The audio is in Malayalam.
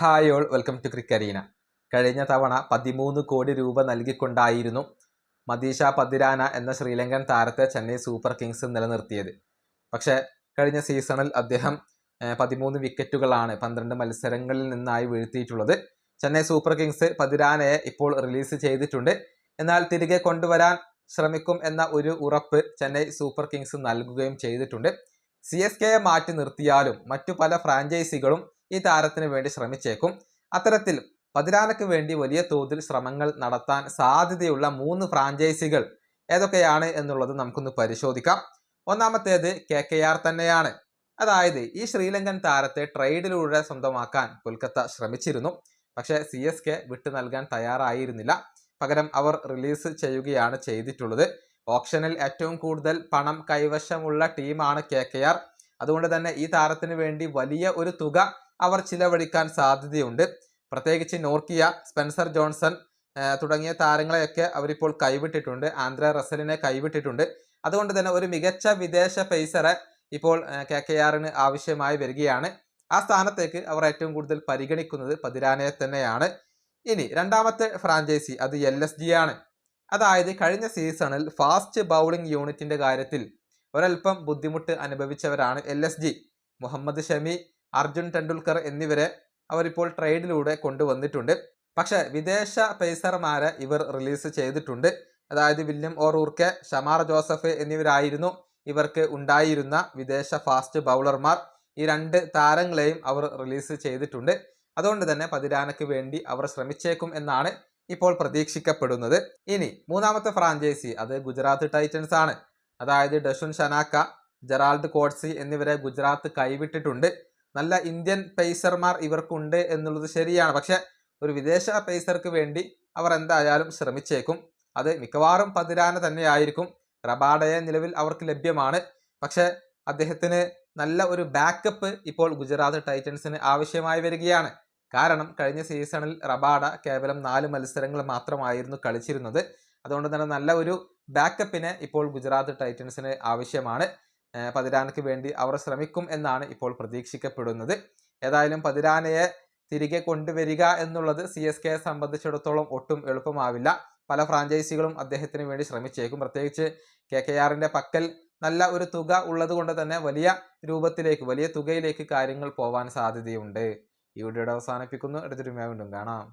Hi all welcome to Cricarena കഴിഞ്ഞ തവണ പതിമൂന്ന് കോടി രൂപ നൽകിക്കൊണ്ടായിരുന്നു മദീഷ പതിരാന എന്ന ശ്രീലങ്കൻ താരത്തെ ചെന്നൈ സൂപ്പർ കിങ്സ് നിലനിർത്തിയത്. പക്ഷേ കഴിഞ്ഞ സീസണിൽ അദ്ദേഹം പതിമൂന്ന് വിക്കറ്റുകളാണ് പന്ത്രണ്ട് മത്സരങ്ങളിൽ നിന്നായി വീഴ്ത്തിയിട്ടുള്ളത്. ചെന്നൈ സൂപ്പർ കിങ്സ് പതിരാനയെ ഇപ്പോൾ റിലീസ് ചെയ്തിട്ടുണ്ട്. എന്നാൽ തിരികെ കൊണ്ടുവരാൻ ശ്രമിക്കും എന്ന ഒരു ഉറപ്പ് ചെന്നൈ സൂപ്പർ കിങ്സ് നൽകുകയും ചെയ്തിട്ടുണ്ട്. സി എസ് കെയെ മാറ്റി നിർത്തിയാലും മറ്റു പല ഫ്രാഞ്ചൈസികളും ഈ താരത്തിന് വേണ്ടി ശ്രമിച്ചേക്കും. അത്തരത്തിൽ പതിരാനക്ക് വേണ്ടി വലിയ തോതിൽ ശ്രമങ്ങൾ നടത്താൻ സാധ്യതയുള്ള മൂന്ന് ഫ്രാഞ്ചൈസികൾ ഏതൊക്കെയാണ് എന്നുള്ളത് നമുക്കൊന്ന് പരിശോധിക്കാം. ഒന്നാമത്തേത് കെ കെ ആർ തന്നെയാണ്. അതായത് ഈ ശ്രീലങ്കൻ താരത്തെ ട്രേഡിലൂടെ സ്വന്തമാക്കാൻ കൊൽക്കത്ത ശ്രമിച്ചിരുന്നു. പക്ഷേ സി എസ് കെ വിട്ടു നൽകാൻ തയ്യാറായിരുന്നില്ല. പകരം അവർ റിലീസ് ചെയ്യുകയാണ് ചെയ്തിട്ടുള്ളത്. ഓപ്ഷനിൽ ഏറ്റവും കൂടുതൽ പണം കൈവശമുള്ള ടീമാണ് കെ കെ ആർ. അതുകൊണ്ട് തന്നെ ഈ താരത്തിന് വേണ്ടി വലിയ ഒരു തുക അവർ ചിലവഴിക്കാൻ സാധ്യതയുണ്ട്. പ്രത്യേകിച്ച് നോർക്കിയ സ്പെൻസർ ജോൺസൺ തുടങ്ങിയ താരങ്ങളെയൊക്കെ അവരിപ്പോൾ കൈവിട്ടിട്ടുണ്ട്. ആന്ധ്ര റസലിനെ കൈവിട്ടിട്ടുണ്ട്. അതുകൊണ്ട് തന്നെ ഒരു മികച്ച വിദേശ പേസറെ ഇപ്പോൾ കെ കെ ആറിന് ആവശ്യമായി വരികയാണ്. ആ സ്ഥാനത്തേക്ക് അവർ ഏറ്റവും കൂടുതൽ പരിഗണിക്കുന്നത് പതിരാനയെ തന്നെയാണ്. ഇനി രണ്ടാമത്തെ ഫ്രാഞ്ചൈസി അത് എൽ എസ് ജി ആണ്. അതായത് കഴിഞ്ഞ സീസണിൽ ഫാസ്റ്റ് ബൗളിംഗ് യൂണിറ്റിന്റെ കാര്യത്തിൽ ഒരൽപ്പം ബുദ്ധിമുട്ട് അനുഭവിച്ചവരാണ് L S G Muhammad Shami Arjun Tendulkar എന്നിവരെ അവരിപ്പോൾ ട്രേഡിലൂടെ കൊണ്ടുവന്നിട്ടുണ്ട്. പക്ഷെ വിദേശ പേസർമാരെ ഇവർ റിലീസ് ചെയ്തിട്ടുണ്ട്. അതായത് വില്യം ഓറൂർക്കെ ഷമാർ ജോസഫ് എന്നിവരായിരുന്നു ഇവർക്ക് ഉണ്ടായിരുന്ന വിദേശ ഫാസ്റ്റ് ബൗളർമാർ. ഈ രണ്ട് താരങ്ങളെയും അവർ റിലീസ് ചെയ്തിട്ടുണ്ട്. അതുകൊണ്ട് തന്നെ പതിരാനക്ക് വേണ്ടി അവർ ശ്രമിച്ചേക്കും എന്നാണ് ഇപ്പോൾ പ്രതീക്ഷിക്കപ്പെടുന്നത്. ഇനി മൂന്നാമത്തെ ഫ്രാഞ്ചൈസി അത് ഗുജറാത്ത് ടൈറ്റൻസ് ആണ്. അതായത് ഡഷുൻ ഷനാക്ക ജെറാൾഡ് കോട്സി എന്നിവരെ ഗുജറാത്ത് കൈവിട്ടിട്ടുണ്ട്. നല്ല ഇന്ത്യൻ പേസർമാർ ഇവർക്കുണ്ട് എന്നുള്ളത് ശരിയാണ്. പക്ഷെ ഒരു വിദേശ പേസർക്ക് വേണ്ടി അവർ എന്തായാലും ശ്രമിച്ചേക്കും. അത് മിക്കവാറും പതിരാന തന്നെയായിരിക്കും. റബാഡയെ നിലവിൽ അവർക്ക് ലഭ്യമാണ്. പക്ഷെ അദ്ദേഹത്തിന് നല്ല ഒരു ബാക്കപ്പ് ഇപ്പോൾ ഗുജറാത്ത് ടൈറ്റൻസിന് ആവശ്യമായി വരികയാണ്. കാരണം കഴിഞ്ഞ സീസണിൽ റബാഡ കേവലം നാല് മത്സരങ്ങൾ മാത്രമായിരുന്നു കളിച്ചിരുന്നത്. അതുകൊണ്ട് തന്നെ നല്ല ഒരു ബാക്കപ്പിനെ ഇപ്പോൾ ഗുജറാത്ത് ടൈറ്റൻസിന് ആവശ്യമാണ്. ഏഹ് പതിരാനക്ക് വേണ്ടി അവർ ശ്രമിക്കും എന്നാണ് ഇപ്പോൾ പ്രതീക്ഷിക്കപ്പെടുന്നത്. ഏതായാലും പതിരാനയെ തിരികെ കൊണ്ടുവരിക എന്നുള്ളത് സി എസ് കെയെ സംബന്ധിച്ചിടത്തോളം ഒട്ടും എളുപ്പമാവില്ല. പല ഫ്രാഞ്ചൈസികളും അദ്ദേഹത്തിന് വേണ്ടി ശ്രമിച്ചേക്കും. പ്രത്യേകിച്ച് കെ കെ ആറിന്റെ പക്കൽ നല്ല ഒരു തുക ഉള്ളത് കൊണ്ട് തന്നെ വലിയ രൂപത്തിലേക്ക് വലിയ തുകയിലേക്ക് കാര്യങ്ങൾ പോവാൻ സാധ്യതയുണ്ട്. ഈ വീഡിയോയുടെ അവസാനിപ്പിക്കുന്നു. അടുത്തൊരു വീണ്ടും കാണാം.